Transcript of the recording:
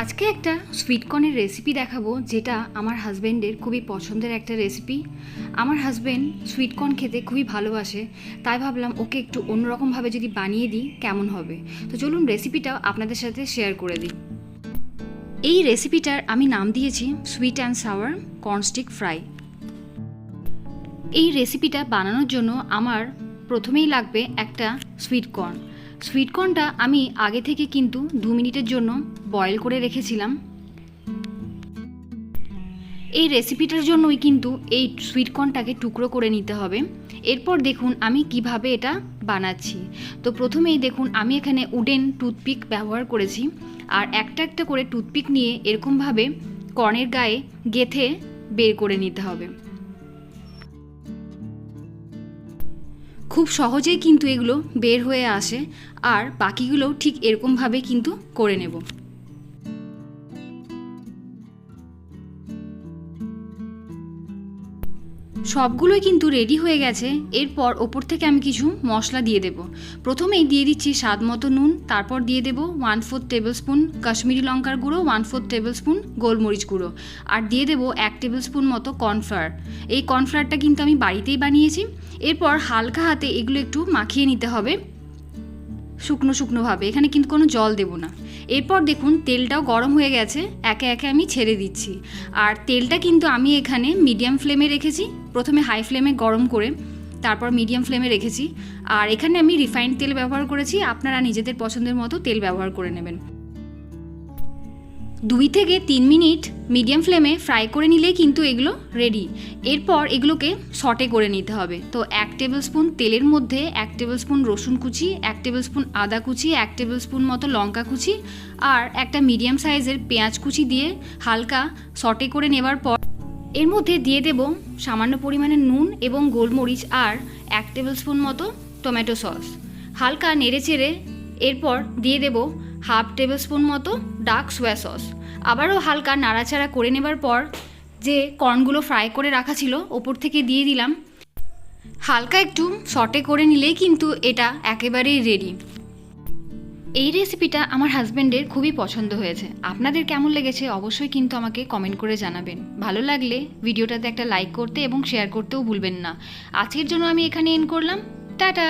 আজকে একটা সুইটকর্নের রেসিপি দেখাবো, যেটা আমার হাজব্যান্ডের খুবই পছন্দের একটা রেসিপি আমার হাজব্যান্ড সুইটকর্ন খেতে খুবই ভালোবাসে, তাই ভাবলাম ওকে একটু অন্যরকমভাবে যদি বানিয়ে দিই, কেমন হবে? তো চলুন রেসিপিটা আপনাদের সাথে শেয়ার করে দিই। এই রেসিপিটার আমি নাম দিয়েছি sweet and sour corn stick fry এই রেসিপিটা বানানোর জন্য আমার প্রথমেই লাগবে একটা সুইট কর্ন সুইট কর্নটা আমি আগে থেকে কিন্তু দু মিনিটের জন্য বয়েল করে রেখেছিলাম। এই রেসিপিটার জন্যই কিন্তু এই সুইটকর্নটাকে টুকরো করে নিতে হবে। এরপর দেখুন আমি কীভাবে এটা বানাচ্ছি। তো প্রথমেই দেখুন, আমি এখানে উডেন টুথপিক ব্যবহার করেছি। আর একটা একটা করে টুথপিক নিয়ে এরকমভাবে কর্নের গায়ে গেথে বের করে নিতে হবে। খুব সহজেই কিন্তু এগুলো বের হয়ে আসে আর বাকিগুলোও ঠিক এরকমভাবে কিন্তু করে নেব। সবগুলোই কিন্তু রেডি হয়ে গেছে। এরপর ওপর থেকে আমি কিছু মশলা দিয়ে দেব। প্রথমেই দিয়ে দিচ্ছি স্বাদ মতো নুন, তারপর দিয়ে দেব one fourth tablespoon Kashmiri লঙ্কার গুঁড়ো ওয়ান ফোর্থ টেবিল স্পুন গোলমরিচ গুঁড়ো। আর দিয়ে দেব এক টেবিল স্পুন মতো কর্নফ্লাওয়ার এই কর্নফ্লাওয়ারটা কিন্তু আমি বাড়িতেই বানিয়েছি। এরপর হালকা হাতে এগুলো একটু মাখিয়ে নিতে হবে। শুকনো শুকনোভাবে, এখানে কিন্তু কোনো জল দেব না। এরপর দেখুন, তেলটাও গরম হয়ে গেছে, একে একে আমি ছেড়ে দিচ্ছি। আর তেলটা কিন্তু আমি এখানে মিডিয়াম ফ্লেমে রেখেছি, প্রথমে হাই ফ্লেমে গরম করে, তারপর মিডিয়াম ফ্লেমে রেখেছি। আর এখানে আমি রিফাইন্ড তেল ব্যবহার করেছি, আপনারা নিজেদের পছন্দের মতো তেল ব্যবহার করে নেবেন। দুই থেকে তিন মিনিট মিডিয়াম ফ্লেমে ফ্রাই করে নিলেই কিন্তু এগুলো রেডি। এরপর এগুলোকে সটে করে নিতে হবে। তো এক টেবিল স্পুন তেলের মধ্যে এক টেবিল স্পুন রসুন কুচি, এক টেবিল স্পুন আদা কুচি, এক টেবিল স্পুন মতো লঙ্কা কুচি আর একটা মিডিয়াম সাইজের পেঁয়াজ কুচি দিয়ে হালকা সটে করে নেবার পর এর মধ্যে দিয়ে দেব সামান্য পরিমাণে নুন এবং গোলমরিচ আর এক টেবিল স্পুন মতো টমেটো সস হালকা নেড়ে চেড়ে এরপর দিয়ে দেব হাফ টেবিল স্পুন মতো ডার্ক সোয়া সস। আবারও হালকা নাড়াচাড়া করে নেবার পর যে কর্নগুলো ফ্রাই করে রাখা ছিল, ওপর থেকে দিয়ে দিলাম। হালকা একটু শটে করে নিলেই কিন্তু এটা একেবারেই রেডি এই রেসিপিটা আমার হাজব্যান্ডের খুবই পছন্দ হয়েছে। আপনাদের কেমন লেগেছে অবশ্যই কিন্তু আমাকে কমেন্ট করে জানাবেন। ভালো লাগলে ভিডিওটাতে একটা লাইক করতে এবং শেয়ার করতেও ভুলবেন না। আজকের জন্য আমি এখানে এন করলাম। টাটা!